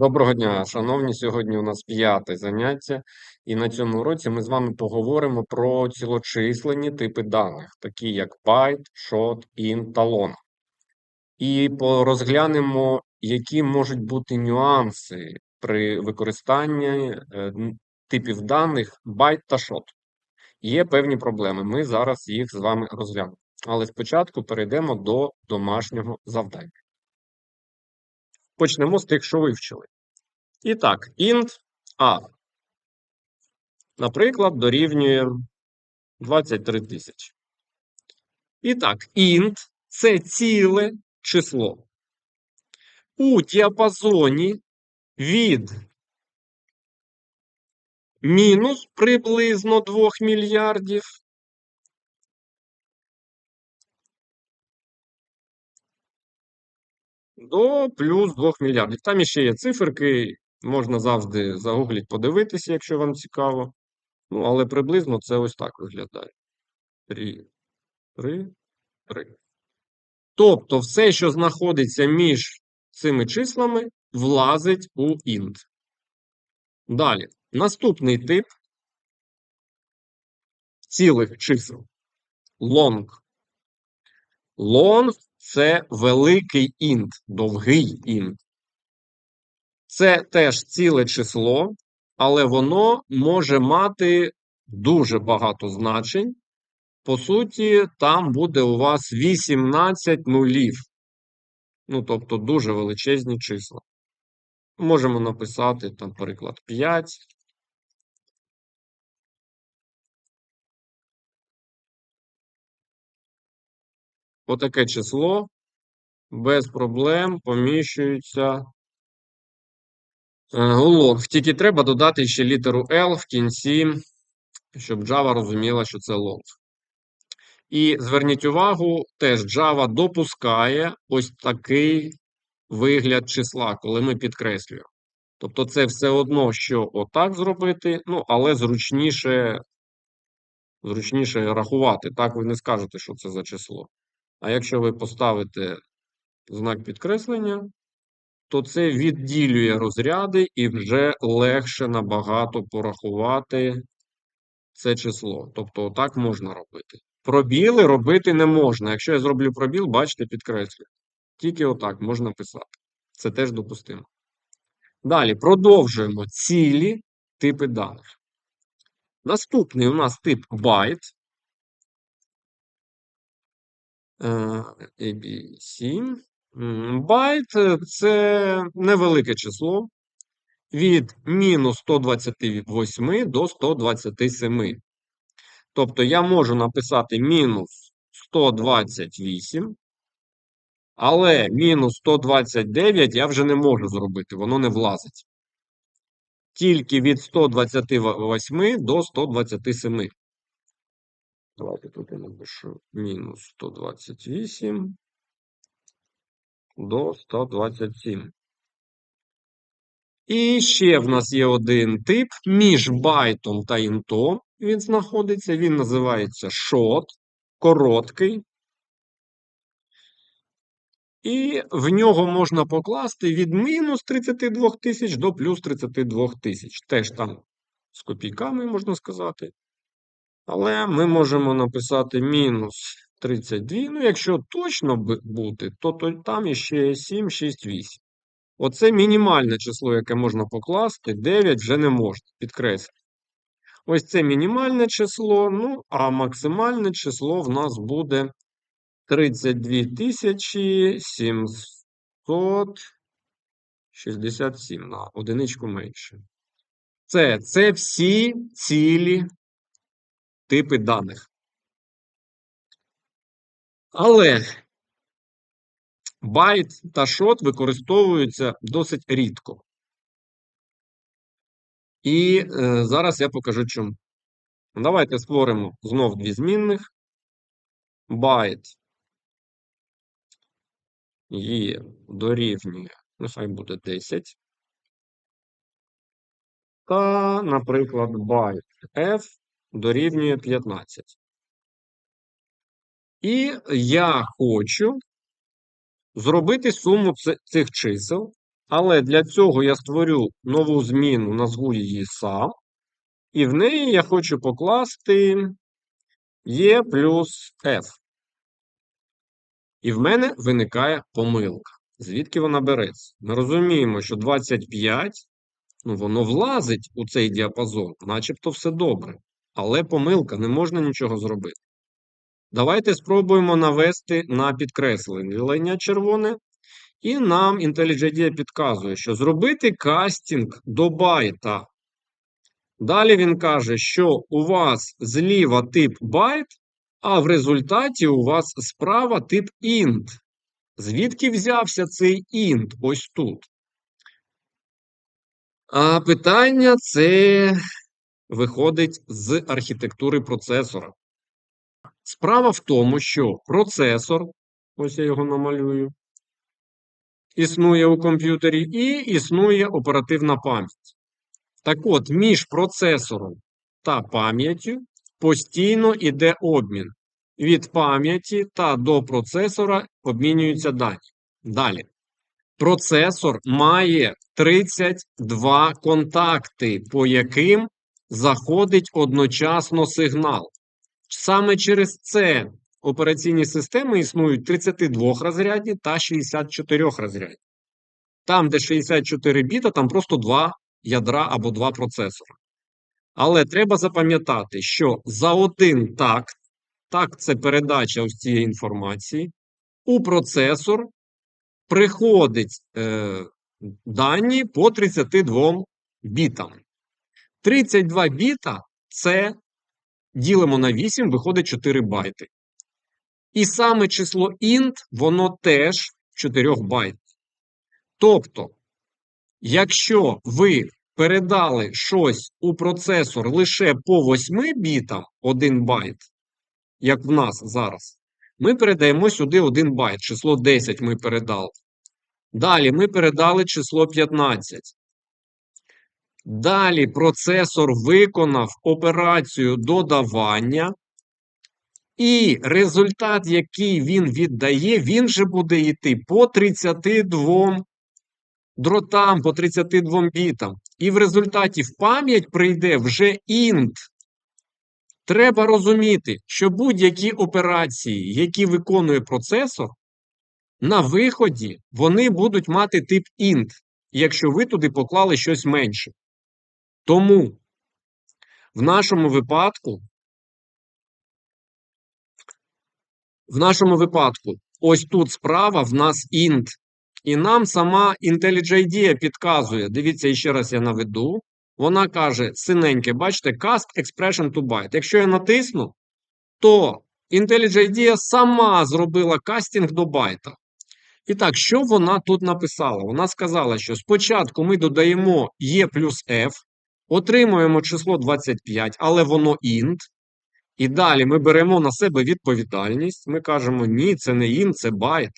Доброго дня, шановні. Сьогодні у нас п'яте заняття, і на цьому уроці ми з вами поговоримо про цілочисленні типи даних, такі як byte, short, int та long. І порозглянемо, які можуть бути нюанси при використанні е, типів даних byte та short. Є певні проблеми. Ми зараз їх з вами розглянемо. Але спочатку перейдемо до домашнього завдання. Почнемо з тих, що вивчили. І так, int a, наприклад, дорівнює 23 тисячі. І так, int це ціле число. У діапазоні від мінус приблизно 2 мільярдів до плюс 2 мільярдів. Там іще є циферки, можна завжди загугліть, подивитися, якщо вам цікаво. Ну, але приблизно це ось так виглядає. 3, 3, 3. Тобто все, що знаходиться між цими числами, влазить у int. Далі. Наступний тип цілих чисел. Long. Long – це великий int, довгий int. Це теж ціле число, але воно може мати дуже багато значень. По суті, там буде у вас 18 нулів. Ну, тобто дуже величезні числа. Можемо написати, там, наприклад, 5. Отаке число без проблем поміщується е, лонг. Тільки треба додати ще літеру L в кінці, щоб Java розуміла, що це лонг. І зверніть увагу, теж Java допускає ось такий вигляд числа, коли ми підкреслюємо. Тобто це все одно, що отак зробити, ну, але зручніше, зручніше рахувати. Так ви не скажете, що це за число. А якщо ви поставите знак підкреслення, то це відділює розряди і вже легше набагато порахувати це число. Тобто, отак можна робити. Пробіли робити не можна. Якщо я зроблю пробіл, бачите, підкреслюю. Тільки отак можна писати. Це теж допустимо. Далі продовжуємо цілі типи даних. Наступний у нас тип byte. ABC. Байт е, це невелике число від мінус 128 до 127. Тобто я можу написати мінус 128, але мінус 129 я вже не можу зробити, воно не влазить. Тільки від 128 до 127. Давайте тут я напишу мінус 128 до 127. І ще в нас є один тип між байтом та інтом. Він знаходиться, він називається short, короткий. І в нього можна покласти від мінус 32 тисяч до плюс 32 тисяч. Теж там з копійками, можна сказати. Але ми можемо написати мінус 32. Ну, якщо точно бути, то, то там іще 7, 6, 8. Оце мінімальне число, яке можна покласти. 9 вже не можна, підкреслю. Ось це мінімальне число, ну, а максимальне число в нас буде 32 767 на одиничку менше. Це, це всі цілі типи даних. Але байт та шот використовуються досить рідко. І е, зараз я покажу чому. Давайте створимо знов дві змінних. Байт є дорівнює, нехай буде 10. Та, наприклад, байт f дорівнює 15. І я хочу зробити суму цих чисел Але для цього я створю нову зміну, назву її SUM, і в неї я хочу покласти E плюс F. І в мене виникає помилка. Звідки вона береться? Ми розуміємо, що 25, ну, воно влазить у цей діапазон, начебто все добре. Але помилка, не можна нічого зробити. Давайте спробуємо навести на підкреслення червоне. І нам IntelliJ підказує, що зробити кастинг до байта. Далі він каже, що у вас зліва тип байт, а в результаті у вас справа тип int. Звідки взявся цей int ось тут? А питання це виходить з архітектури процесора. Справа в тому, що процесор, ось я його намалюю, існує у комп'ютері, і існує оперативна пам'ять. Так от, між процесором та пам'яттю постійно йде обмін. Від пам'яті та до процесора обмінюються дані. Далі. Процесор має 32 контакти, по яким заходить одночасно сигнал. Саме через це операційні системи існують 32 розрядні та 64 розрядні. Там, де 64 біта, там просто два ядра або два процесора. Але треба запам'ятати, що за один такт, так це передача ось цієї інформації, у процесор приходить е, дані по 32 бітам. 32 біта це ділимо на 8, виходить 4 байти. І саме число int, воно теж 4 байт. Тобто, якщо ви передали щось у процесор лише по 8 бітам 1 байт, як в нас зараз, ми передаємо сюди 1 байт, число 10 ми передали. Далі ми передали число 15. Далі процесор виконав операцію додавання, і результат, який він віддає, він же буде йти по 32 дротам, по 32 бітам. І в результаті в пам'ять прийде вже int. Треба розуміти, що будь-які операції, які виконує процесор, на виході вони будуть мати тип int, якщо ви туди поклали щось менше. Тому в нашому випадку, в нашому випадку, ось тут справа в нас int. І нам сама IntelliJ підказує, дивіться, ще раз я наведу. Вона каже, синеньке, бачите, cast expression to byte. Якщо я натисну, то IntelliJ сама зробила кастинг до байта. І так, що вона тут написала? Вона сказала, що спочатку ми додаємо E плюс F, отримуємо число 25, але воно int. І далі ми беремо на себе відповідальність. Ми кажемо, ні, це не int, це байт.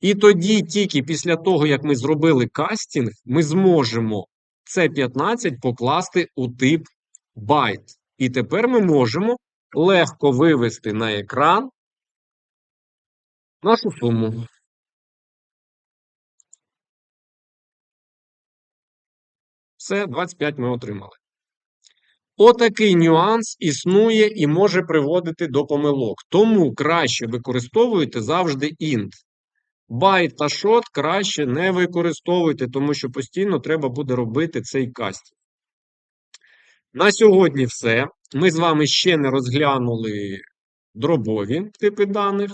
І тоді, тільки після того, як ми зробили кастинг, ми зможемо це 15 покласти у тип байт. І тепер ми можемо легко вивести на екран нашу суму. Все, 25 ми отримали. Отакий нюанс існує і може приводити до помилок. Тому краще використовуйте завжди int. Байт та шот краще не використовуйте, тому що постійно треба буде робити цей кастинг. На сьогодні все. Ми з вами ще не розглянули дробові типи даних.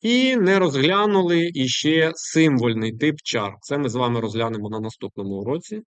І не розглянули іще символьний тип чар. Це ми з вами розглянемо на наступному уроці.